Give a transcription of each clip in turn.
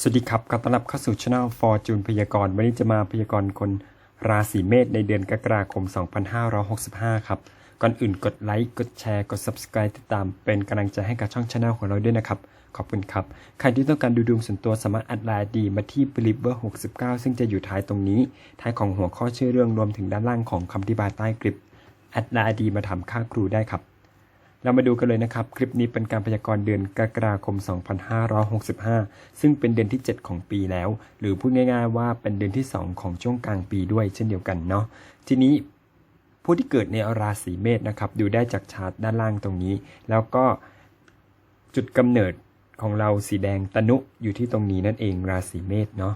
สวัสดีครับขอต้อนรับเข้าสู่ช่อง Fortune พยากรณ์วันนี้จะมาพยากรณ์คนราศีเมษในเดือนกรกฎาคม 2565 ครับ ก่อนอื่นกดไลค์ กดแชร์ กด Subscribe ติดตามเป็นกำลังใจให้กับช่องช anel ของเราด้วยนะครับ ขอบคุณครับ ใครที่ต้องการดูดวงส่วนตัวสามารถแอดไลน์ดีมาที่ believer 69 ซึ่งจะอยู่ท้ายตรงนี้ ท้ายของหัวข้อชื่อเรื่องรวมถึงด้านล่างของคำอธิบายใต้คลิปแอดไลน์ดีมาถามค่าครูได้ครับ เรามาดูกันเลยนะครับ คลิปนี้เป็นการพยากรณ์เดือนกรกฎาคม 2565 ซึ่งเป็นเดือนที่ 7 ของปีแล้ว หรือพูดง่าย ๆ ว่าเป็นเดือนที่ 2 ของช่วงกลางปีด้วยเช่นเดียวกันเนาะ ทีนี้ผู้ที่เกิดในราศีเมษนะครับ ดูได้จากชาร์ตด้านล่างตรงนี้ แล้วก็จุดกำเนิดของเราสีแดงตนุอยู่ที่ตรงนี้นั่นเองราศีเมษเนาะ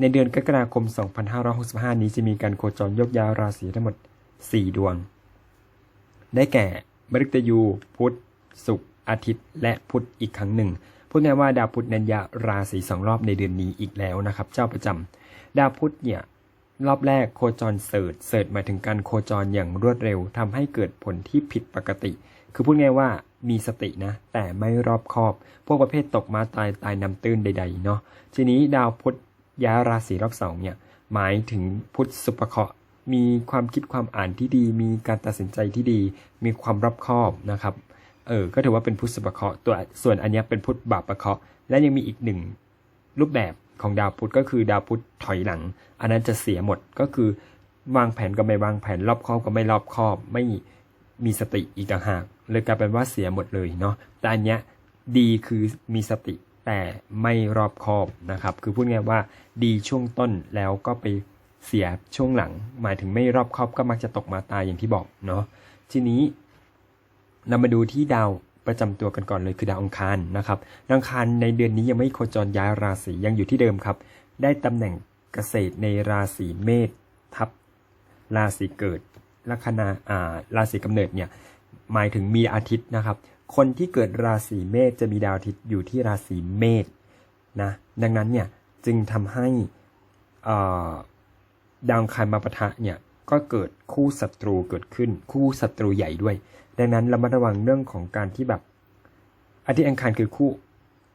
ในเดือนกรกฎาคม 2565 นี้จะมีการโคจรยกย้ายราศีทั้งหมด 4 ดวง ได้แก่ มฤตยูพุธศุกร์อาทิตย์ และพุธอีกครั้งหนึ่ง พูดง่ายว่าดาวพุธนันยาราศีสองรอบในเดือนนี้อีกแล้วนะครับ เจ้าประจำดาวพุธเนี่ยรอบแรกโคจรเสิร์ชเสิร์ชหมายถึงการโคจรอย่างรวดเร็วทำให้เกิดผลที่ผิดปกติ คือพูดง่ายว่ามีสตินะ แต่ไม่รอบคอบ พวกประเภทตกมาตายตายนำตื้นใด ๆ เนาะทีนี้ดาวพุธย้ายราศีรอบสองเนี่ยหมายถึงพุธสุปเคราะห์ มีความคิดความอ่านที่ดี มีการตัดสินใจที่ดี มีความรอบคอบนะครับ เออ ก็ถือว่าเป็นพุทธสุปเคราะห์ตัวส่วนอันนี้เป็นพุทธบาปประเคราะห์และยังมีอีกหนึ่งรูปแบบของดาวพุธก็คือดาวพุธถอยหลัง อันนั้นจะเสียหมดก็คือวางแผนก็ไม่วางแผนรอบคอบก็ไม่รอบคอบ ไม่มีสติอีกต่างหากเลยกลายเป็นว่าเสียหมดเลยเนาะแต่อันเนี้ยดีคือมีสติแต่ไม่รอบคอบนะครับ คือพูดง่ายว่าดีช่วงต้นแล้วก็ไป เสียช่วงหลัง หมายถึงไม่รอบครอบก็มักจะตกมาตายอย่างที่บอกเนาะทีนี้เรามาดูที่ดาวประจำตัวกันก่อนเลยคือดาวอังคารนะครับดาวอังคารในเดือนนี้ยังไม่โคจรย้ายราศียังอยู่ที่เดิมครับ ได้ตำแหน่งเกษตรในราศีเมษทับราศีเกิดลัคนาอ่าราศีกำเนิดเนี่ยหมายถึงมีอาทิตย์นะครับ คนที่เกิดราศีเมษจะมีดาวอาทิตย์อยู่ที่ราศีเมษนะดังนั้นเนี่ยจึงทำให้อ่า ดาวคารมาปะทะเนี่ยก็เกิดคู่ศัตรูเกิดขึ้น คู่ศัตรูใหญ่ด้วย ดังนั้นเรามาระวังเรื่องของการที่แบบอาทิตย์อังคารคือคู่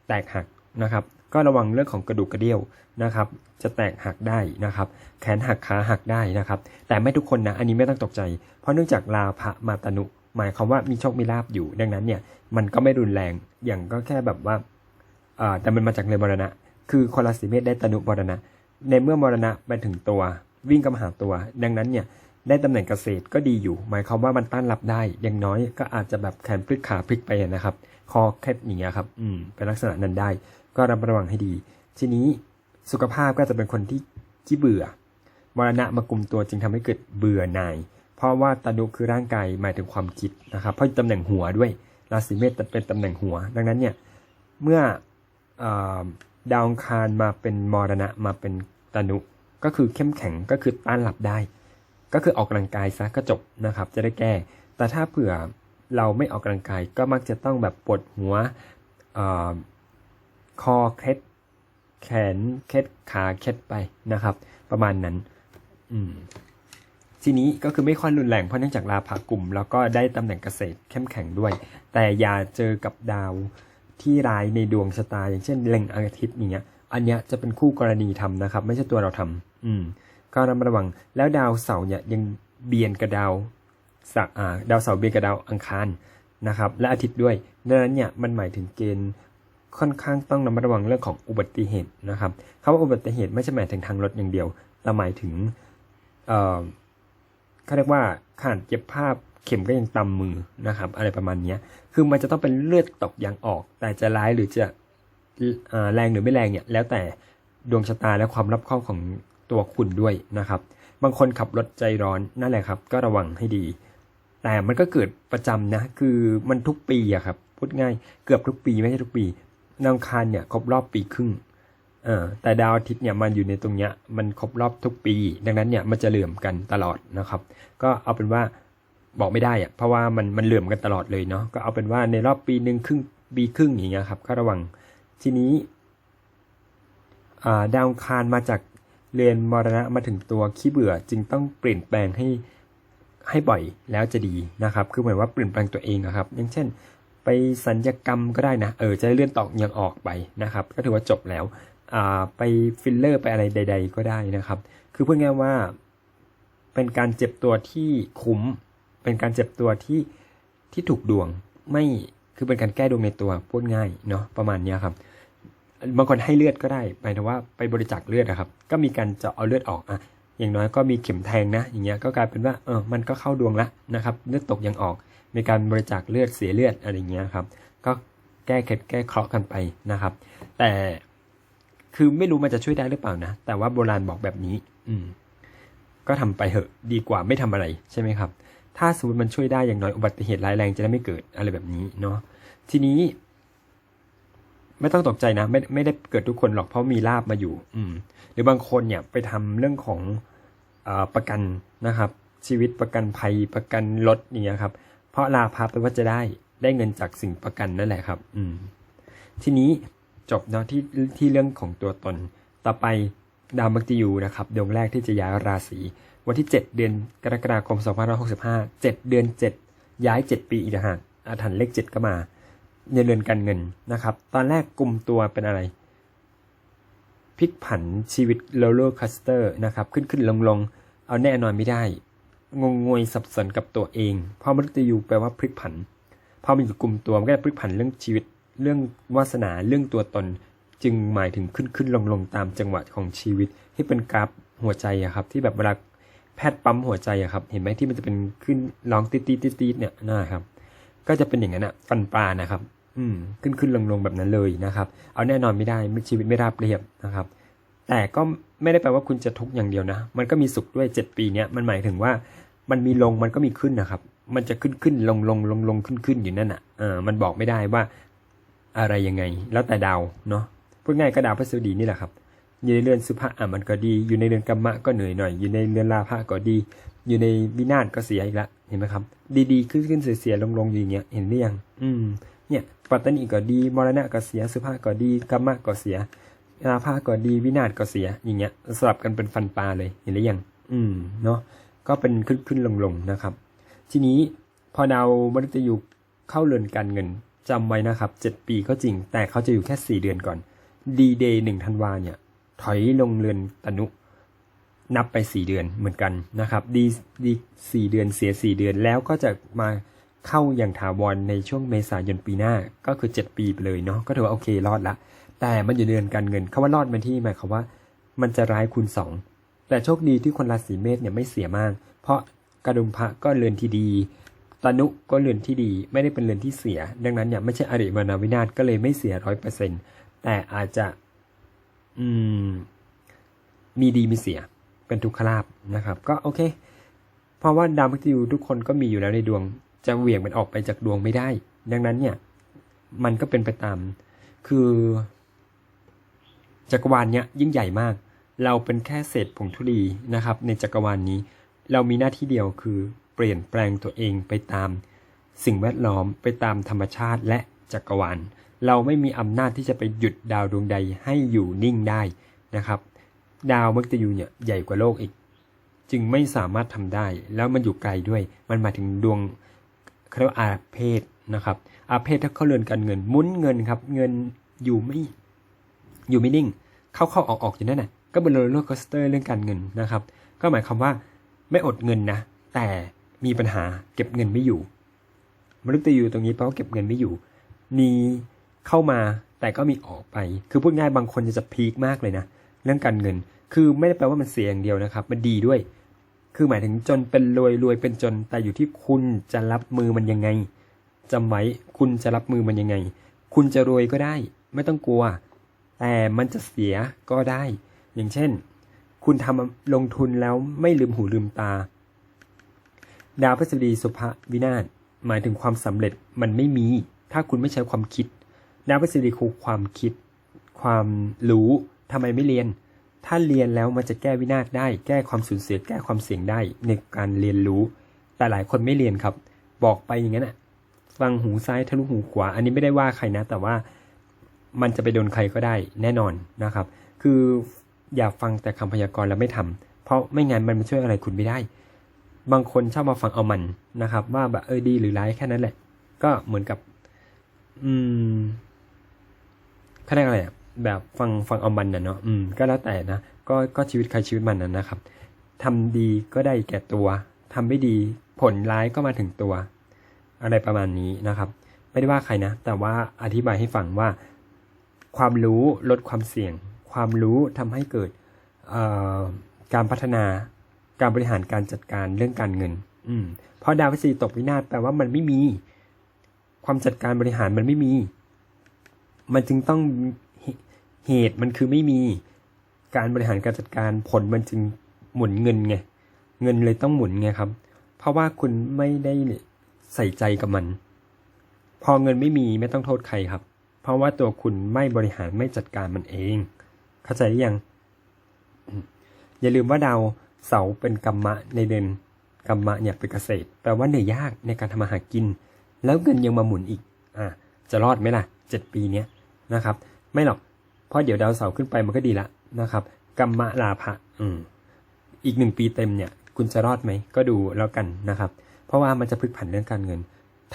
แตกหักนะครับ ก็ระวังเรื่องของกระดูกกระเดี่ยวนะครับ จะแตกหักได้นะครับ แขนหักขาหักได้นะครับ แต่ไม่ทุกคนนะอันนี้ไม่ต้องตกใจ เพราะเนื่องจากลาภะมาตนุ หมายความว่ามีโชคมีลาบอยู่ ดังนั้นเนี่ยมันก็ไม่รุนแรงอย่างก็แค่แบบว่าอ่าแต่มันมาจากเรือนมรณะ คือคนราศีเมษได้ตนุมรณะ ในเมื่อมรณะไปถึงตัว วิ่งกำหาตัว ดังนั้นเนี่ยได้ตำแหน่งเกษตรก็ดีอยู่ หมายความว่ามันต้านรับได้อย่างน้อยก็อาจจะแบบแขนพลิกขาพลิกไปนะครับ คอแคบอย่างเงี้ยครับ อืมเป็นลักษณะนั้นได้ ก็ระมัดระวังให้ดี ทีนี้สุขภาพก็จะเป็นคนที่ที่เบื่อมรณะมากลุ่มตัวจึงทำให้เกิดเบื่อหน่าย เพราะว่าตานุคือร่างกายหมายถึงความคิดนะครับ เพราะตำแหน่งหัวด้วยราศีเมษเป็นตำแหน่งหัว ดังนั้นเนี่ยเมื่ออดาวองคารมาเป็นมรณะมาเป็นตนุ ก็คือเข้มแข็งก็คือต้านหลับได้ ก็คือออกกำลังกายซะก็จบนะครับ จะได้แก้ แต่ถ้าเผื่อเราไม่ออกกำลังกายก็มักจะต้องแบบปวดหัวอคอเคล็ดแขนเคล็ดขาเคล็ดไปนะครับ ประมาณนั้น อืมทีนี้ก็คือไม่ค่อยรุนแรงเพราะเนื่องจากลาภากลุ่ม แล้วก็ได้ตำแหน่งเกษตรเข้มแข็งด้วย แต่อย่าเจอกับดาวที่ร้ายในดวงชะตา อย่างเช่นเล็งอาทิตย์อย่างเงี้ย อันเนี้ยจะเป็นคู่กรณีทำนะครับ ไม่ใช่ตัวเราทำ อืม ก็ระมัดระวัง แล้วดาวเสาร์เนี่ยยังเบียนกับดาวสักอ่า ดาวเสาร์เบียนกับดาวอังคารนะครับ และอาทิตย์ด้วยดังนั้นเนี่ยมันหมายถึงเกณฑ์ค่อนข้างต้องระมัดระวังเรื่องของอุบัติเหตุนะครับคำว่าอุบัติเหตุไม่ใช่หมายถึงทางรถอย่างเดียวแต่หมายถึงเอ่อเขาเรียกว่าขาดเย็บภาพเข็มก็ยังตำมือนะครับ อะไรประมาณนี้คือมันจะต้องเป็นเลือดตกยางออก แต่จะร้ายหรือจะอ่อแรงหรือไม่แรงเนี่ย แล้วแต่ดวงชะตาและความรับคอบของ ตัวคุณด้วยนะครับ บางคนขับรถใจร้อนนั่นแหละครับ ก็ระวังให้ดี แต่มันก็เกิดประจำนะ คือมันทุกปีอะครับพูดง่ายเกือบทุกปีไม่ใช่ทุกปีดาวคารเนี่ยครบรอบปีครึ่งเออแต่ดาวอาทิตย์เนี่ยมันอยู่ในตรงเนี้ยมันครบรอบทุกปี ดังนั้นเนี่ยมันจะเหลื่อมกันตลอดนะครับ ก็เอาเป็นว่าบอกไม่ได้อะเพราะว่ามันมันเหลื่อมกันตลอดเลยเนาะก็เอาเป็นว่าในรอบปีหนึ่งครึ่งปีครึ่งอย่างเงี้ยครับก็ระวังทีนี้อ่าดาวคารมาจาก เรือนมรณะมาถึงตัวขี้เบื่อจึงต้องเปลี่ยนแปลงให้ให้บ่อยแล้วจะดีนะครับ คือหมายว่าเปลี่ยนแปลงตัวเองอะครับ อย่างเช่น ไปสัญญกรรมก็ได้นะ เออ จะได้เลื่อนตอกยังออกไปนะครับ ก็ถือว่าจบแล้ว อ่า ไปฟิลเลอร์ไปอะไรใด ๆ ก็ได้นะครับ คือพูดง่ายว่า เป็นการเจ็บตัวที่คุ้ม เป็นการเจ็บตัวที่ที่ถูกดวง ไม่ คือเป็นการแก้ดวงในตัว พูดง่ายเนาะ ประมาณนี้ครับ บางคนให้เลือดก็ได้หมายถึงว่าไปบริจาคเลือดอะครับ ก็มีการจะเอาเลือดออกอะอย่างน้อยก็มีเข็มแทงนะ อย่างเงี้ยก็กลายเป็นว่าเออมันก็เข้าดวงละนะครับเลือดตกยังออก มีการบริจาคเลือดเสียเลือดอะไรเงี้ยครับ ก็แก้เคล็ดแก้เคราะห์กันไปนะครับ แต่คือไม่รู้มันจะช่วยได้หรือเปล่านะ แต่ว่าโบราณบอกแบบนี้ อืม ก็ทำไปเหอะดีกว่าไม่ทำอะไรใช่ไหมครับ ถ้าสมมติมันช่วยได้อย่างน้อยอุบัติเหตุร้ายแรงจะได้ไม่เกิดอะไรแบบนี้เนาะทีนี้ ไม่ต้องตกใจนะ ไม่ไม่ได้เกิดทุกคนหรอกเพราะมีลาบมาอยู่ อืม หรือบางคนเนี่ยไปทำเรื่องของอประกันนะครับ ชีวิตประกันภัยประกันรถเงี้ยครับ เพราะลาภาไปว่าจะได้ได้เงินจากสิ่งประกันนั่นแหละครับ อืม ทีนี้จบเนาะที่ที่เรื่องของตัวตน ต่อไปดาวมักติยูนะครับดวงแรกที่จะย้ายราศีวันที่ 7 เดือนกรกฎาคม2565 7 เดือน 7 ย้าย 7 ปีอีกต่างหากอาถรรพ์เลข 7 ก็มา ในเรือนการเงินนะครับ ตอนแรกกลุ่มตัวเป็นอะไรพลิกผันชีวิตโรลเลอร์คัสเตอร์นะครับ ขึ้นขึ้นลงลงเอาแน่นอนไม่ได้ งงงวยสับสนกับตัวเองพราะมฤตยูแปลว่าพลิกผันพอมันอยู่กลุ่มตัวมันก็จะพลิกผันเรื่องชีวิต เรื่องวาสนาเรื่องตัวตน จึงหมายถึงขึ้นขึ้นลงลงตามจังหวะของชีวิต ที่เป็นกราฟหัวใจอะครับ ที่แบบเวลาแพทย์ปั๊มหัวใจอะครับ เห็นไหมที่มันจะเป็นขึ้นร้องติดติดติดติดเนี่ยนะครับ ก็จะเป็นอย่างนั้นอะฟันปลานะครับ อืม ขึ้นขึ้นลงลงแบบนั้นเลยนะครับ เอาแน่นอนไม่ได้ชีวิตไม่ราบเรียบนะครับ แต่ก็ไม่ได้แปลว่าคุณจะทุกข์อย่างเดียวนะ มันก็มีสุขด้วยเจ็ดปีเนี้ยมันหมายถึงว่ามันมีลงมันก็มีขึ้นนะครับ มันจะขึ้นขึ้นลงลงลงลงขึ้นขึ้นอยู่นั่นอะเออมันบอกไม่ได้ว่าอะไรยังไง แล้วแต่ดาวเนาะพูดง่ายก็ดาวพฤษฎีนี่แหละครับอยู่ในเรือนสุภะอะมันก็ดี อยู่ในเรือนกรรมะก็เหนื่อยหน่อย อยู่ในเรือนลาภะก็ดี อยู่ในวินาศก็เสียอีกละเห็นไหมครับ ดีๆ ขึ้นขึ้นเสียเสียลงลงอยู่อย่างเงี้ยเห็นหรือยังอืม เนี่ยปัตตานีก็ดีมรณะก็เสียสุภาก็ดีกรรมะก็เสียลาภะก็ดีวินาศก็เสียอย่างเงี้ยสลับกันเป็นฟันปลาเลยเห็นหรือยังอืมเนาะก็เป็นขึ้นขึ้นลงลงนะครับ ทีนี้พอดาวมฤตยูเข้าเรือนการเงินจำไว้นะครับเจ็ดปีก็จริงแต่เขาจะอยู่แค่สี่เดือนก่อนดีเดย์หนึ่งธันวาเนี่ย ถอยลงเรือนตนุ นับไปสี่เดือนเหมือนกันนะครับดีดีสี่เดือนเสียสี่เดือนแล้วก็จะมาเข้าอย่างถาวรในช่วงเมษายนปีหน้าก็คือเจ็ดปีไปเลยเนาะก็ถือว่าโอเครอดละ แต่มันอยู่เดือนการเงินคำว่ารอดมันที่หมายความว่ามันจะร้ายคูณสองแต่โชคดีที่คนราศีเมษเนี่ยไม่เสียมาก เพราะกระดุมพระก็เรือนที่ดีตนุก็เรือนที่ดีไม่ได้เป็นเรือนที่เสีย ดังนั้นเนี่ยไม่ใช่อริมานาวินาศก็เลยไม่เสียร้อยเปอร์เซ็นแต่อาจจะ อืม มีดีมีเสีย เป็นทุกขลาบนะครับ ก็โอเค เพราะว่าดาวพฤหัสยูทุกคนก็มีอยู่แล้วในดวง จะเหวี่ยงมันออกไปจากดวงไม่ได้ ดังนั้นเนี่ย มันก็เป็นไปตาม คือจักรวาลเนี้ยยิ่งใหญ่มาก เราเป็นแค่เศษผงธุลีนะครับ ในจักรวาลนี้ เรามีหน้าที่เดียวคือเปลี่ยนแปลงตัวเองไปตาม สิ่งแวดล้อมไปตามธรรมชาติและจักรวาล เราไม่มีอำนาจที่จะไปหยุดดาวดวงใดให้อยู่นิ่งได้นะครับ ดาวมฤตยูเนี่ยใหญ่กว่าโลกอีก จึงไม่สามารถทำได้ แล้วมันอยู่ไกลด้วย มันมาถึงดวงเขาเรียกว่าอาเพศนะครับ อาเพศถ้าเขาเรือนการเงินมุนเงินครับ เงินอยู่ไม่อยู่ไม่นิ่ง เข้าเข้าออกออกอยู่นั่นน่ะก็เป็นโรลเลอร์คอสเตอร์เรื่องการเงินนะครับ ก็หมายความว่าไม่อดเงินนะ แต่มีปัญหาเก็บเงินไม่อยู่มนุษย์ยูตรงนี้แปลว่าเก็บเงินไม่อยู่มีเข้ามาแต่ก็มีออกไป คือพูดง่ายบางคนจะจะพีคมากเลยนะ เรื่องการเงิน คือไม่ได้แปลว่ามันเสียอย่างเดียวนะครับ มันดีด้วย คือหมายถึงจนเป็นรวยรวยเป็นจน แต่อยู่ที่คุณจะรับมือมันยังไงจำไว้คุณจะรับมือมันยังไง คุณจะรวยก็ได้ ไม่ต้องกลัว แต่มันจะเสียก็ได้ อย่างเช่น คุณทำลงทุนแล้วไม่ลืมหูลืมตา ดาวพฤษฎีสุภวินาศหมายถึงความสำเร็จมันไม่มี ถ้าคุณไม่ใช้ความคิดดาวพฤษฎีคือความคิด ความรู้ ทำไมไม่เรียน ถ้าเรียนแล้วมันจะแก้วินาศได้ แก้ความสูญเสีย แก้ความเสี่ยงได้ในการเรียนรู้ แต่หลายคนไม่เรียนครับ บอกไปอย่างนั้นอะ ฟังหูซ้ายทะลุหูขวา อันนี้ไม่ได้ว่าใครนะ แต่ว่ามันจะไปโดนใครก็ได้แน่นอนนะครับ คืออย่าฟังแต่คำพยากรณ์แล้วไม่ทำเพราะไม่งั้นมันมาช่วยอะไรคุณไม่ได้ บางคนชอบมาฟังเอามันนะครับ ว่าแบบเออดีหรือร้ายแค่นั้นแหละ ก็เหมือนกับ อืมเขาเรียกอะไรอะ แบบฟังฟังเอามันนะเนาะอืมก็แล้วแต่นะก็ก็ชีวิตใครชีวิตมันนะนะครับทำดีก็ได้แก่ตัวทำไม่ดีผลร้ายก็มาถึงตัว อะไรประมาณนี้นะครับ ไม่ได้ว่าใครนะ แต่ว่าอธิบายให้ฟังว่า ความรู้ลดความเสี่ยง ความรู้ทำให้เกิดการพัฒนาการบริหารการจัดการเรื่องการเงิน อืมเพราะดาวพฤษฎีตกวินาศแปลว่ามันไม่มี ความจัดการบริหารมันไม่มี มันจึงต้อง เหตุมันคือไม่มีการบริหารการจัดการผลมันจึงหมุนเงินไง เงินเลยต้องหมุนไงครับ เพราะว่าคุณไม่ได้ใส่ใจกับมัน พอเงินไม่มีไม่ต้องโทษใครครับ เพราะว่าตัวคุณไม่บริหารไม่จัดการมันเอง เข้าใจหรือยัง อย่าลืมว่าดาวเสาเป็นกรรมะในเดือนกรรมะเนี่ยเป็นเกษตรแปลว่าเหนื่อยยากในการทำมาหากิน แล้วเงินยังมาหมุนอีก อะจะรอดไหมล่ะเจ็ดปีเนี้ยนะครับ ไม่หรอก เพราะเดี๋ยวดาวเสาร์ขึ้นไปมันก็ดีละนะครับกรรมะลาภะอืมอีกหนึ่งปีเต็มเนี่ย คุณจะรอดไหมก็ดูแล้วกันนะครับ เพราะว่ามันจะพลิกผันเรื่องการเงิน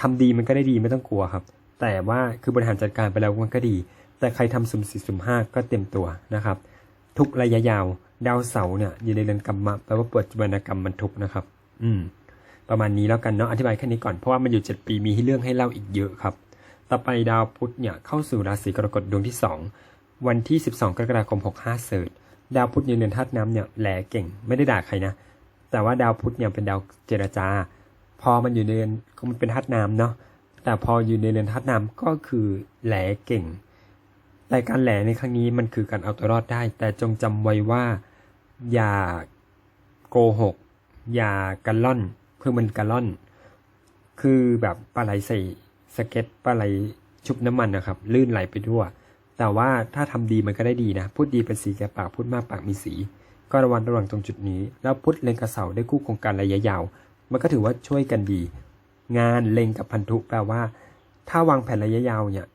ทำดีมันก็ได้ดีไม่ต้องกลัวครับ แต่ว่าคือบริหารจัดการไปแล้วมันก็ดี แต่ใครทำสุ่มสี่สุ่มห้าก็เต็มตัวนะครับ ทุกระยะยาวดาวเสาร์เนี่ยอยู่ในเรือนกรรมะแปลว่าปัจจุบันกรรมมันทุกนะครับ อืม ประมาณนี้แล้วกันเนาะอธิบายแค่นี้ก่อนเพราะว่ามันอยู่เจ็ดปีมีให้เรื่องให้เล่าอีกเยอะครับ ต่อไปดาวพุธเนี่ยเข้าสู่ราศีกรกฎดวงที่สอง วันที่ 12 กรกฎาคม 65เสิร์ชดาวพุธอยู่ในเรือนธาตุน้ำเนี่ยแหลเก่ง ไม่ได้ด่าใครนะ แต่ว่าดาวพุธเนี่ยเป็นดาวเจรจา พอมันอยู่ในเรือนก็มันเป็นธาตุน้ำเนาะแต่พออยู่ในเรือนธาตุน้ำก็คือแหลเก่ง แต่การแหลในครั้งนี้มันคือการเอาตัวรอดได้ แต่จงจำไว้ว่าอย่าโกหก อย่ากันล่อนคือมันกันล่อน คือแบบปลาไหลใส่สเก็ตปลาไหลชุบน้ำมันนะครับ ลื่นไหลไปทั่ว แต่ว่าถ้าทำดีมันก็ได้ดีนะ พูดดีเป็นสีแก่ปากพูดมากปากมีสี ก็ระวังระวังตรงจุดนี้ แล้วพุทธเล็งกับเสาได้คู่โครงการระยะยาว มันก็ถือว่าช่วยกันดี งานเล็งกับพันธุแปลว่า ถ้าวางแผนระยะยาวเนี่ย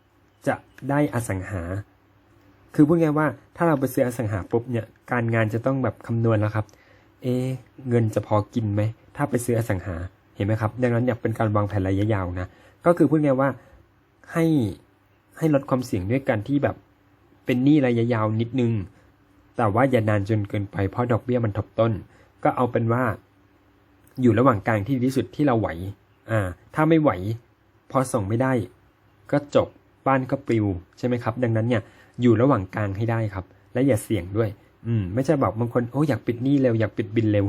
จะได้อสังหา คือพูดง่ายว่าถ้าเราไปซื้ออสังหาปุ๊บเนี่ยการงานจะต้องแบบคำนวณแล้วครับ เอเงินจะพอกินไหมถ้าไปซื้ออสังหาเห็นไหมครับ ดังนั้นอยากเป็นการวางแผนระยะยาวนะก็คือพูดง่ายว่าให้ ให้ลดความเสี่ยงด้วยการที่แบบเป็นหนี้ระยะยาวนิดนึง แต่ว่าอย่านานจนเกินไปเพราะดอกเบี้ยมันทบต้น ก็เอาเป็นว่า อยู่ระหว่างกลางที่ดีที่สุดที่เราไหว อ่า ถ้าไม่ไหว พอส่งไม่ได้ ก็จบบ้านก็ปลิวใช่ไหมครับ ดังนั้นเนี่ยอยู่ระหว่างกลางให้ได้ครับ และอย่าเสี่ยงด้วย อืม ไม่ใช่บอกบางคนโอ้อยากปิดหนี้เร็วอยากปิดบินเร็ว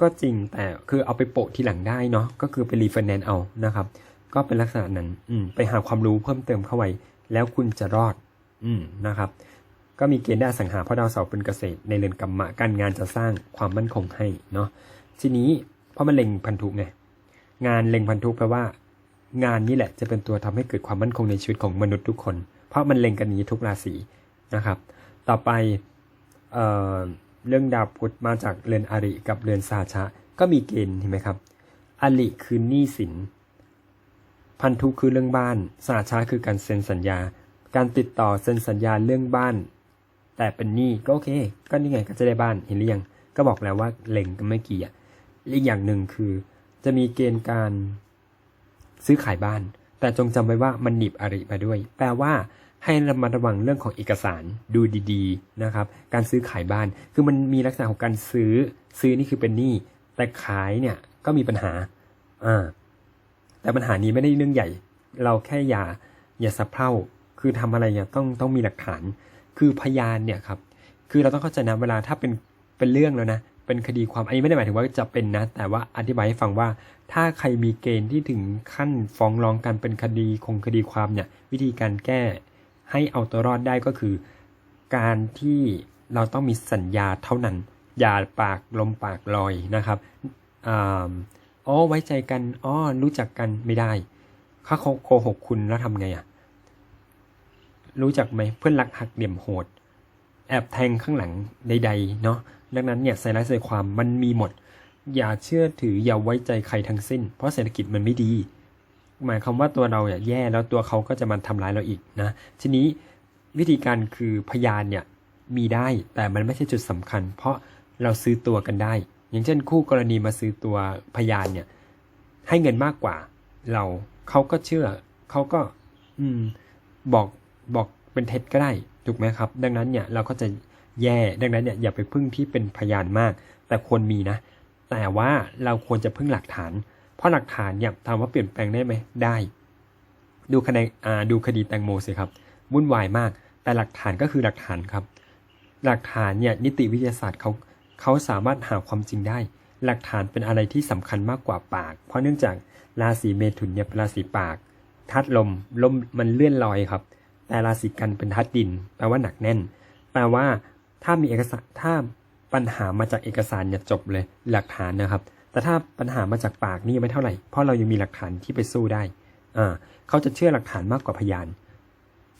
ก็จริงแต่คือเอาไปโปะทีหลังได้เนาะก็คือไปรีไฟแนนซ์เอานะครับ ก็เป็นลักษณะนั้น อืมไปหาความรู้เพิ่มเติมเข้าไว้ แล้วคุณจะรอด อืมนะครับ ก็มีเกณฑ์ได้อสังหาเพราะดาวเสาร์เป็นเกษตร ในเรือนกรรมะการงานจะสร้างความมั่นคงให้เนาะทีนี้เพราะมันเล็งพันธุไงงานเล็งพันธุแปลว่า งานนี้แหละจะเป็นตัวทำให้เกิดความมั่นคงในชีวิตของมนุษย์ทุกคน เพราะมันเล็งกันนี้ทุกราศีนะครับ ต่อไปเอ่อเรื่องดาวพุธมาจากเรือนอาริกับเรือนสาชะ ก็มีเกณฑ์เห็นไหมครับอาริคือหนี้สิน พันธุคือเรื่องบ้านสาชาคือการเซ็นสัญญา การติดต่อเซ็นสัญญาเรื่องบ้าน แต่เป็นหนี้ก็โอเค ก็นี่ไงก็จะได้บ้านเห็นหรือยังก็บอกแล้วว่าเล็งกันไม่เกี่อะอีกอย่างหนึ่งคือ จะมีเกณฑ์การซื้อขายบ้าน แต่จงจำไว้ว่ามันหนีบอริมาด้วย แปลว่าให้ระมัดระวังเรื่องของเอกสารดูดีๆนะครับ การซื้อขายบ้าน คือมันมีลักษณะของการซื้อ ซื้อนี่คือเป็นหนี้ แต่ขายเนี่ยก็มีปัญหา อ่า แต่ปัญหานี้ไม่ได้เรื่องใหญ่ เราแค่อย่าอย่าสะเพร่าคือทำอะไรเนี่ยต้องต้องมีหลักฐาน คือพยานเนี่ยครับ คือเราต้องเข้าใจนะเวลาถ้าเป็นเป็นเรื่องแล้วนะ เป็นคดีความอันนี้ไม่ได้หมายถึงว่าจะเป็นนะ แต่ว่าอธิบายให้ฟังว่า ถ้าใครมีเกณฑ์ที่ถึงขั้นฟ้องร้องกันเป็นคดีคงคดีความเนี่ย วิธีการแก้ให้เอาตัวรอดได้ก็คือ การที่เราต้องมีสัญญาเท่านั้น อย่าปากลมปากลอยนะครับ อ๋อไว้ใจกันอ๋อรู้จักกันไม่ได้ถ้าเขาโกหกคุณแล้วทำไงอะ รู้จักไหมเพื่อนรักหักเหลี่ยมโหด แอบแทงข้างหลังใดๆเนาะดังนั้นเนี่ยใส่ร้ายใส่ความมันมีหมด อย่าเชื่อถืออย่าไว้ใจใครทั้งสิ้น เพราะเศรษฐกิจมันไม่ดี หมายความว่าตัวเราเนี่ยแย่แล้วตัวเขาก็จะมาทำร้ายเราอีกนะ ทีนี้วิธีการคือพยานเนี่ยมีได้แต่มันไม่ใช่จุดสำคัญ เพราะเราซื้อตัวกันได้ อย่างเช่นคู่กรณีมาซื้อตัวพยานเนี่ย ให้เงินมากกว่า เราเขาก็เชื่อเขาก็ อืม บอกบอกเป็นเท็จก็ได้ถูกไหมครับ ดังนั้นเนี่ยเราก็จะแย่ดังนั้นเนี่ยอย่าไปพึ่งที่เป็นพยานมาก แต่ควรมีนะ แต่ว่าเราควรจะพึ่งหลักฐาน เพราะหลักฐานเนี่ยถามว่าเปลี่ยนแปลงได้ไหมได้ ดูคดีอ่าดูคดีแตงโมสิครับวุ่นวายมาก แต่หลักฐานก็คือหลักฐานครับ หลักฐานเนี่ยนิติวิทยาศาสตร์เขา เขาสามารถหาความจริงได้ หลักฐานเป็นอะไรที่สำคัญมากกว่าปาก เพราะเนื่องจากราศีเมถุนเนี่ยเป็นราศีปากธาตุลมลมมันเลื่อนลอยครับ แต่ราศีกันเป็นธาตุดิน แปลว่าหนักแน่น แปลว่า ถ้ามีเอกสารถ้าปัญหามาจากเอกสารเนี่ยจบเลยหลักฐานนะครับ แต่ถ้าปัญหามาจากปากนี่ไม่เท่าไหร่ เพราะเรายังมีหลักฐานที่ไปสู้ได้อ่าเขาจะเชื่อหลักฐานมากกว่าพยาน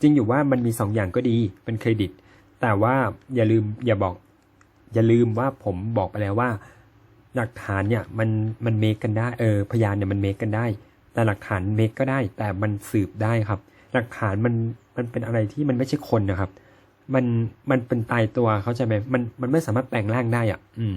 จริงอยู่ว่ามันมีสองอย่างก็ดีเป็นเครดิต แต่ว่าอย่าลืมอย่าบอก อย่าลืมว่าผมบอกไปแล้วว่า หลักฐานเนี่ยมันมันเมคกันได้เออพยานเนี่ยมันเมคกันได้ แต่หลักฐานเมคก็ได้ แต่มันสืบได้ครับ หลักฐานมันมันเป็นอะไรที่มันไม่ใช่คนนะครับ มันมันเป็นตายตัวเข้าใจไหมมันมันไม่สามารถแปลงร่างได้อะ อืม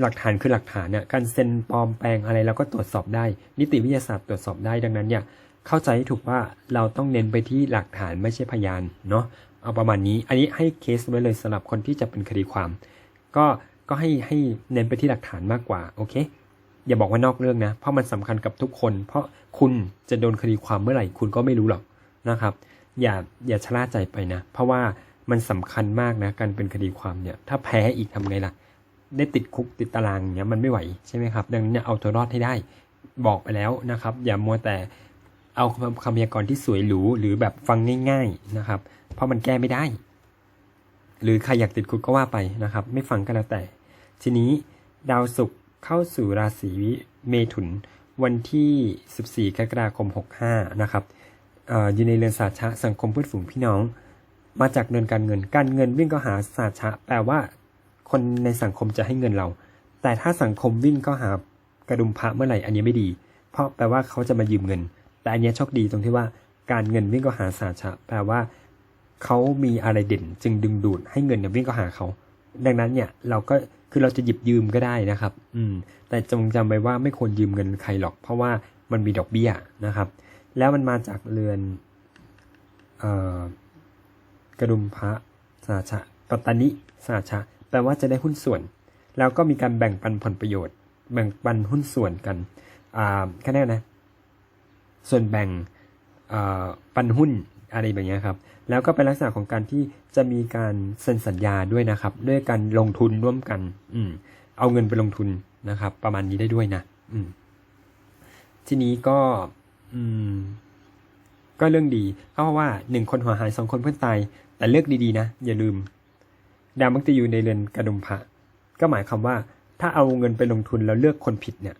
หลักฐานคือหลักฐานเนี่ยการเซ็นปลอมแปลงอะไรเราก็ตรวจสอบได้ นิติวิทยาศาสตร์ตรวจสอบได้ดังนั้นเนี่ยเข้าใจให้ถูกว่าเราต้องเน้นไปที่หลักฐานไม่ใช่พยานเนาะเอาประมาณนี้ อันนี้ให้เคสไว้เลยสำหรับคนที่จะเป็นคดีความ ก็ก็ให้ให้เน้นไปที่หลักฐานมากกว่า โอเค อย่าบอกว่านอกเรื่องนะ เพราะมันสำคัญกับทุกคน เพราะคุณจะโดนคดีความเมื่อไหร่คุณก็ไม่รู้หรอกนะครับ อย่าอย่าชะล่าใจไปนะ เพราะว่ามันสำคัญมากนะการเป็นคดีความเนี่ย ถ้าแพ้อีกทำไงล่ะ ได้ติดคุกติดตารางเนี่ยมันไม่ไหวใช่ไหมครับ ดังนั้นเอาตัวรอดให้ได้ บอกไปแล้วนะครับ อย่ามัวแต่เอาคำคำพยากรณ์ที่สวยหรูหรือแบบฟังง่าย ๆนะครับ เพราะมันแก้ไม่ได้ หรือใครอยากติดคุกก็ว่าไปนะครับ ไม่ฟังก็แล้วแต่ ทีนี้ดาวศุกร์เข้าสู่ราศีเมถุน วันที่ 14 กรกฎาคม 65 นะครับออยู่ในเรือนสาชะสังคมเพื่อนฝูงพี่น้อง มาจากเดือนการเงิน การเงินวิ่งก็หาสาชะ แปลว่าคนในสังคมจะให้เงินเรา แต่ถ้าสังคมวิ่งก็หากระดุมพระเมื่อไหร่อันนี้ไม่ดี เพราะแปลว่าเขาจะมายืมเงิน แต่อันเนี้ยโชคดีตรงที่ว่าการเงินวิ่งก็หาสาชะ แปลว่า เขามีอะไรเด่นจึงดึงดูดให้เงินเนี่ยวิ่งก็หาเขาดังนั้นเนี่ยเราก็คือเราจะหยิบยืมก็ได้นะครับ อืม แต่จงจำไว้ว่าไม่ควรยืมเงินใครหรอก เพราะว่ามันมีดอกเบี้ยนะครับ แล้วมันมาจากเรือนเอ่อกระดุมพระสาชะปัตตานิสาชะแปลว่าจะได้หุ้นส่วน แล้วก็มีการแบ่งปันผลประโยชน์ แบ่งปันหุ้นส่วนกันอ่าแค่นี้นะ ส่วนแบ่งอ่าปันหุ้นอะไรแบบเนี้ยครับ แล้วก็เป็นลักษณะของการที่จะมีการเซ็นสัญญาด้วยนะครับ ด้วยการลงทุนร่วมกัน อืม เอาเงินไปลงทุนนะครับ ประมาณนี้ได้ด้วยนะ อืม ทีนี้ก็ อืม ก็เรื่องดีเพราะว่าหนึ่งคนหัวหายสองคนเพื่อนตาย แต่เลือกดีๆนะ อย่าลืม ดาวมักจะอยู่ในเรือนกระดุมพระก็หมายความว่า ถ้าเอาเงินไปลงทุนแล้วเลือกคนผิดเนี่ย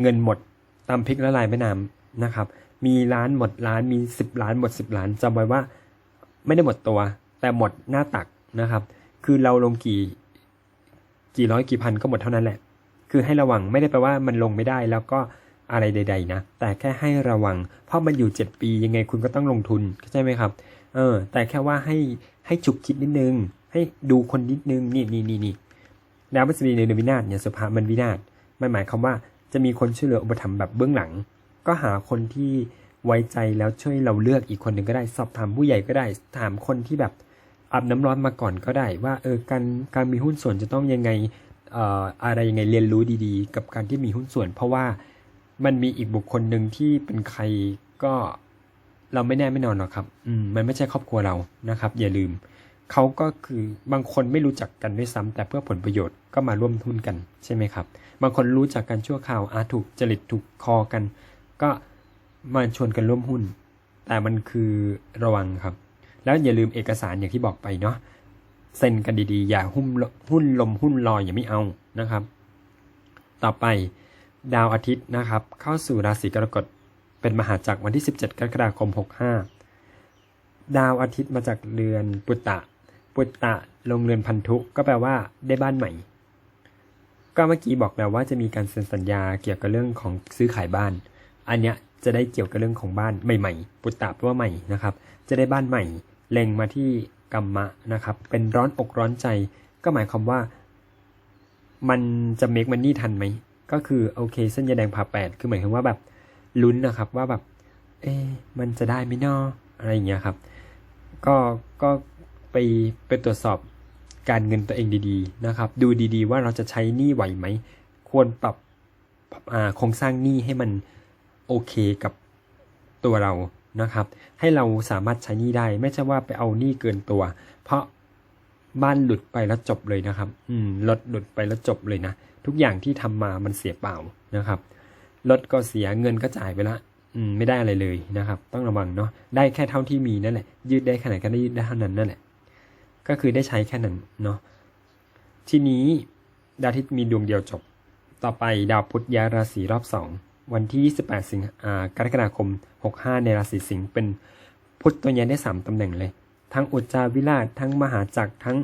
เงินหมดตามพริกละลายแม่น้ำนะครับ มีล้านหมดล้านมีสิบล้านหมดสิบล้านจำไว้ว่า ไม่ได้หมดตัว แต่หมดหน้าตักนะครับ คือเราลงกี่กี่ร้อยกี่พันก็หมดเท่านั้นแหละ คือให้ระวังไม่ได้แปลว่ามันลงไม่ได้แล้วก็อะไรใด ๆ นะ แต่แค่ให้ระวัง เพราะมันอยู่เจ็ดปียังไงคุณก็ต้องลงทุนเข้าใจไหมครับ เออ แต่แค่ว่าให้ให้ฉุกคิดนิดนึง ให้ดูคนนิดนึงนี่นี่นี่นี่ดาวพฤษฎีในดือนวินาศเนี่ยสุภามันวินาศมันหมายความว่าจะมีคนช่วยเหลืออุปถัมภ์แบบเบื้องหลัง ก็หาคนที่ ไว้ใจแล้วช่วยเราเลือกอีกคนหนึ่งก็ได้ สอบถามผู้ใหญ่ก็ได้ ถามคนที่แบบอาบน้ำร้อนมาก่อนก็ได้ ว่าเออการการมีหุ้นส่วนจะต้องยังไงเอ่ออะไรยังไงเรียนรู้ดีๆ กับการที่มีหุ้นส่วน เพราะว่ามันมีอีกบุคคลหนึ่งที่เป็นใครก็เราไม่แน่ไม่นอนหรอกครับ อืม มันไม่ใช่ครอบครัวเรานะครับ อย่าลืม เขาก็คือบางคนไม่รู้จักกันด้วยซ้ำแต่เพื่อผลประโยชน์ก็มาร่วมทุนกันใช่ไหมครับ บางคนรู้จักกันชั่วคราวอาจถูกจริตถูกคอกัน ก็ มาชวนกันร่วมหุ้น แต่มันคือระวังครับ แล้วอย่าลืมเอกสารอย่างที่บอกไปเนาะเซ็นกันดีๆ อย่าหุ้นหุ้นลมหุ้นลอยอย่าไม่เอานะครับ ต่อไปดาวอาทิตย์นะครับ เข้าสู่ราศีกรกฎเป็นมหาจักรวันที่ 17 กรกฎาคม 65 ดาวอาทิตย์มาจากเรือนปุตตะ ปุตตะลงเรือนพันธุก็แปลว่าได้บ้านใหม่ ก็เมื่อกี้บอกแล้วว่าจะมีการเซ็นสัญญาเกี่ยวกับเรื่องของซื้อขายบ้าน อันเนี้ย จะได้เกี่ยวกับเรื่องของบ้านใหม่ๆปุตตะแปลว่าใหม่นะครับ จะได้บ้านใหม่เล็งมาที่กรรมะนะครับ เป็นร้อนอกร้อนใจ ก็หมายความว่า มันจะเมคมันนี่ทันไหม ก็คือโอเคเส้นยาแดงผ่าแปดคือหมายถึงว่าแบบลุ้นนะครับว่าแบบ เอ๊ะมันจะได้ไหมนออะไรอย่างเงี้ยครับ ก็ก็ไปไปตรวจสอบการเงินตัวเองดีๆนะครับ ดูดีๆ ว่าเราจะใช้หนี้ไหวไหม ควรปรับโครงสร้างหนี้ให้มัน โอเคกับตัวเรานะครับ ให้เราสามารถใช้นี้ได้ ไม่ใช่ว่าไปเอาหนี้เกินตัว เพราะบ้านหลุดไปแล้วจบเลยนะครับ อืมรถหลุดไปแล้วจบเลยนะ ทุกอย่างที่ทำมามันเสียเปล่านะครับรถก็เสียเงินก็จ่ายไปละอืมไม่ได้อะไรเลยนะครับ ต้องระวังเนาะได้แค่เท่าที่มีนั่นแหละ ยืดได้ขนาดก็ได้ยืดได้เท่านั้นนั่นแหละ ก็คือได้ใช้แค่นั้นเนาะทีนี้ดาวอาทิตย์มีดวงเดียวจบ ต่อไปดาวพุธย้ายราศีรอบสอง วันที่ 28 สิงหากรกฎาคม 65 ในราศีสิงห์เป็นพุทธตัวย้าได้ 3 ตำแหน่งเลย ทั้งอุจจาวิราชทั้งมหาจักรทั้ง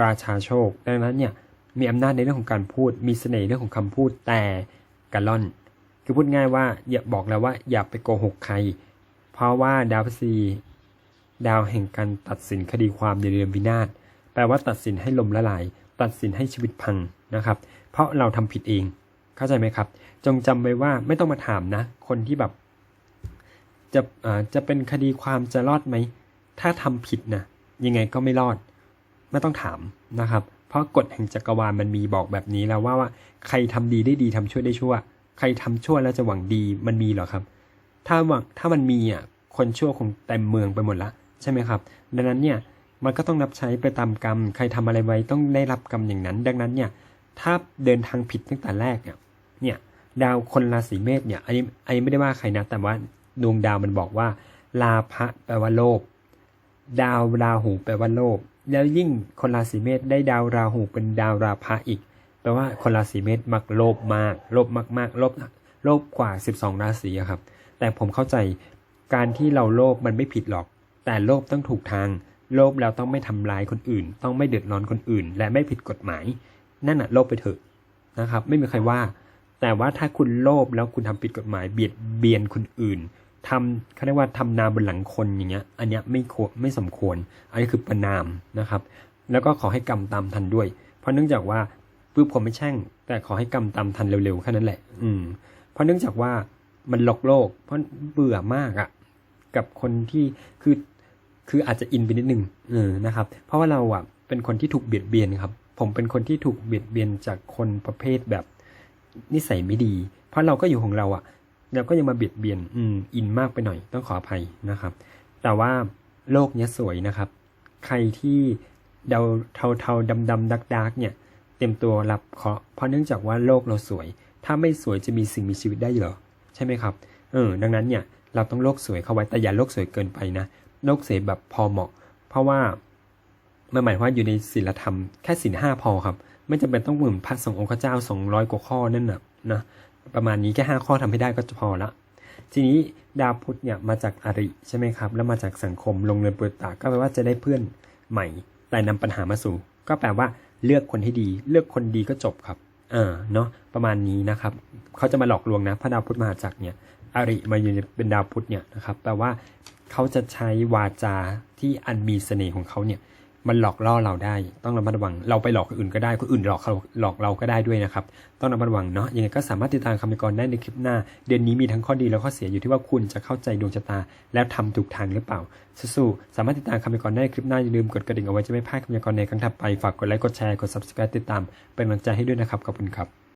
ราชาโชค ดังนั้นเนี่ยมีอำนาจในเรื่องของการพูด มีเสน่ห์เรื่องของคำพูดแต่กะล่อน คือพูดง่ายว่าอย่าบอกแล้วว่าอย่าไปโกหกใคร เพราะว่าดาวพฤษฎีดาวแห่งการตัดสินคดีความในเรือนวินาศแปลว่าตัดสินให้ลมละลาย ตัดสินให้ชีวิตพังนะครับ เพราะเราทำผิดเอง เข้าใจไหมครับ จงจำไว้ว่าไม่ต้องมาถามนะ คนที่แบบ จะอ่าจะเป็นคดีความจะรอดไหม ถ้าทำผิดนะยังไงก็ไม่รอด ไม่ต้องถามนะครับ เพราะกฎแห่งจักรวาลมันมีบอกแบบนี้แล้วว่าว่าใครทำดีได้ดีทำชั่วได้ชั่ว ใครทำชั่วแล้วจะหวังดีมันมีหรอครับ ถ้าหวังถ้ามันมีอะคนชั่วคงเต็มเมืองไปหมดละใช่ไหมครับ ดังนั้นเนี่ยมันก็ต้องรับใช้ไปตามกรรม ใครทำอะไรไว้ต้องได้รับกรรมอย่างนั้น ดังนั้นเนี่ย ถ้าเดินทางผิดตั้งแต่แรกเนี่ย เนี่ยดาวคนราศีเมษเนี่ยอันนี้อันนี้ไม่ได้ว่าใครนะ แต่ว่าดวงดาวมันบอกว่าลาภะแปลว่าโลภดาวราหูแปลว่าโลภแล้วยิ่งคนราศีเมษได้ดาวราหูเป็นดาวราภะอีก แปลว่าคนราศีเมษมักโลภมาก โลภมากๆโลภโลภกว่า 12 ราศีครับ แต่ผมเข้าใจการที่เราโลภมันไม่ผิดหรอก แต่โลภต้องถูกทาง โลภแล้วต้องไม่ทำร้ายคนอื่น ต้องไม่เดือดร้อนคนอื่น และไม่ผิดกฎหมาย นั่นน่ะโลภไปเถอะนะครับ ไม่มีใครว่า แต่ว่าถ้าคุณโลภแล้วคุณทำผิดกฎหมายเบียดเบียนคนอื่นทำเขาเรียกว่าทำนาบนหลังคนอย่างเงี้ย อันเนี้ยไม่ควไม่สมควร อันนี้คือประนามนะครับ แล้วก็ขอให้กรรมตามทันด้วย เพราะเนื่องจากว่าปุ๊บผมไม่แช่ง แต่ขอให้กรรมตามทันเร็วๆแค่นั้นแหละ อืม เพราะเนื่องจากว่ามันหลอกโลก เพราะเบื่อมากอะกับคนที่คือคืออาจจะอินไปนิดนึงเออนะครับ เพราะว่าเราอะเป็นคนที่ถูกเบียดเบียนครับ ผมเป็นคนที่ถูกเบียดเบียนจากคนประเภทแบบ นิสัยไม่ดี เพราะเราก็อยู่ของเราอะเราก็ยังมาเบียดเบียนอืมอินมากไปหน่อยต้องขออภัยนะครับ แต่ว่าโลกเนี้ยสวยนะครับ ใครที่เดาเทาเทาดำดำดักดักเนี่ย เต็มตัวรับเคาะเพราะเนื่องจากว่าโลกเราสวย ถ้าไม่สวยจะมีสิ่งมีชีวิตได้เหรอใช่ไหมครับเออดังนั้นเนี่ยเราต้องโลกสวยเข้าไว้แต่อย่าโลกสวยเกินไปนะโลกสวยแบบพอเหมาะ เพราะว่ามันหมายความว่าอยู่ในศีลธรรมแค่ศีลห้าพอครับ ไม่จำเป็นต้องหมือนพระสงฆ์องค์เจ้าสองร้อยกว่าข้อนั่นนะนะประมาณนี้แค่ห้าข้อทำให้ได้ก็จะพอละทีนี้ดาวพุธเนี่ยมาจากอริใช่ไหมครับ แล้วมาจากสังคมลงเรือนเปิดตาก็แปลว่าจะได้เพื่อนใหม่ แต่นำปัญหามาสู่ ก็แปลว่าเลือกคนให้ดี เลือกคนดีก็จบครับเออเนาะประมาณนี้นะครับเขาจะมาหลอกลวงนะพระดาวพุธมหาจักรเนี่ยอริมาอยู่ในเป็นดาวพุธเนี่ยนะครับแปลว่าเขาจะใช้วาจาที่อันมีเสน่ห์ของเขาเนี่ย มันหลอกล่อเราได้ ต้องระมัดระวัง เราไปหลอกคนอื่นก็ได้คนอื่นหลอกเราหลอกเราก็ได้ด้วยนะครับ ต้องระมัดระวังเนาะยังไงก็สามารถติดตามคำพยากรณ์ได้ในคลิปหน้า เดือนนี้มีทั้งข้อดีและข้อเสียอยู่ที่ว่าคุณจะเข้าใจดวงชะตา แล้วทำถูกทางหรือเปล่าสู้ๆสามารถติดตามคำพยากรณ์ได้ในคลิปหน้าอย่าลืมกดกระดิ่งเอาไว้จะไม่พลาดคำพยากรณ์ในครั้งถัดไปฝากกดไลค์กดแชร์กด subscribe ติดตามเป็นกำลังใจให้ด้วยนะครับขอบคุณครับ